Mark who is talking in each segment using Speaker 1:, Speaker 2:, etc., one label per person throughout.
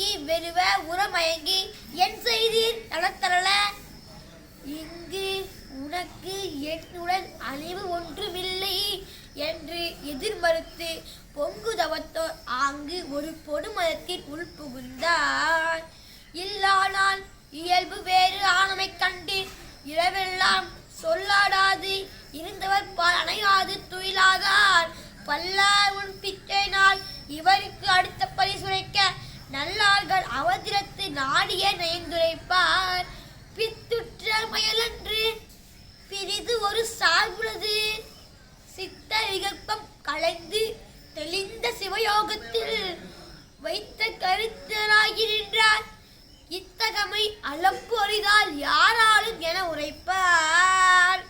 Speaker 1: மயங்கி வெறுவ உரமயங்கி என் செய்தீர் தளத்தரல. இங்கு உனக்கு என்னுடன் அழிவு ஒன்றுமில்லை என்று எதிர்மறுத்து பொங்கு தவத்தோர் ஆங்கு ஒரு பொதுமதத்தில் உள்புகுந்தார் இல்லானால் இயல்பு வேறு ஆணமை கண்டு இரவெல்லாம் சொல்லாடாது. இருந்தவர் பால் அணையாது துயிலாகார். பல்லார் உன் பித்தேனால் இவருக்கு அடுத்த பரிசுரை நல்லார்கள் அவதிரத்து நாடிய நயந்துரைப்பார். பித்துற்ற மயலன்று பிரிது ஒரு சார்புளது. சித்த விகற்பம் கலைந்து தெளிந்த சிவயோகத்தில் வைத்த கருத்தராகின்றார் இத்தகமை அளப்பு அறிதால் யாராலும் என உரைப்பார்.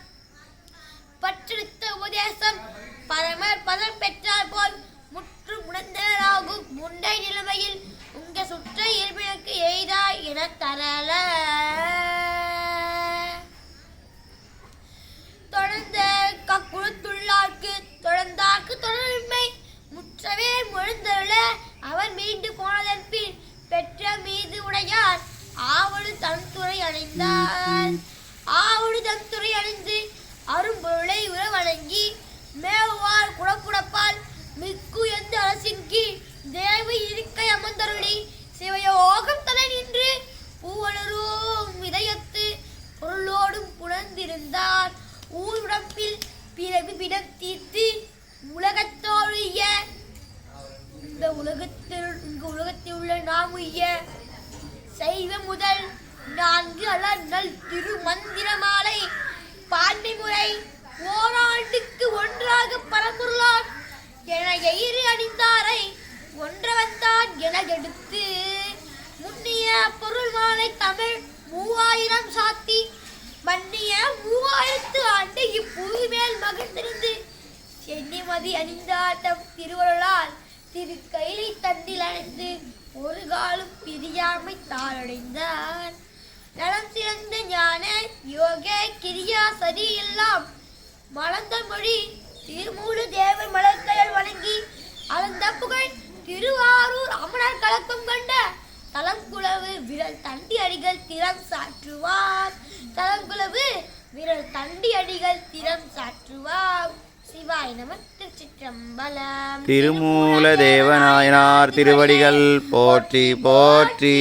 Speaker 1: பற்றெடுத்த உபதேசம் பரமர் பதம் பெற்றார் போல் முற்று முடந்தவராகும் முண்டை நிலைமையில் சுற்ற இயல்பினக்கு எய்தா என தரல. தொடர்ந்த கக்குழுத்துள்ளார்க்கு தொடர்ந்தார்க்கு தொடரின்மை முற்றவே முழுந்தருள அவர் மீண்டு போனதன் பின் பெற்ற மீது உடையார். ஆவடு தன் துறை அடைந்தார் ஆவடு தன் துறை அடைந்து பிறவி தீர்த்து உலகத்தோழிய இந்த உலகத்தில் இங்கு உலகத்தில் உள்ள நாம் உய்ய செய்வ முதல் நான்கு அல்ல சென்னிமதி அணிந்தாட்டம் திருவருளால் திரு கைலை தண்டில் அணைந்து ஒரு காலும் பிரியாமை தாளடைந்தான். நலம் சிறந்த ஞான யோக கிரியா சதி எல்லாம் மலர்ந்த மொழி திருமூடு தேவர் மலர்கடல் வணங்கி அளந்த புகழ் திருவாரூர் அமரர் கலக்கம் கண்ட தலங்குளவு விரல் தண்டி அடிகள் திறம் சாற்றுவார். தலங்குளவு விரல் தண்டி அடிகள் திறம் சாற்றுவார். சிவாய் நம திருச்சிற்றம்பலம்.
Speaker 2: திருமூல தேவநாயனார் திருவடிகள் போற்றி போற்றி.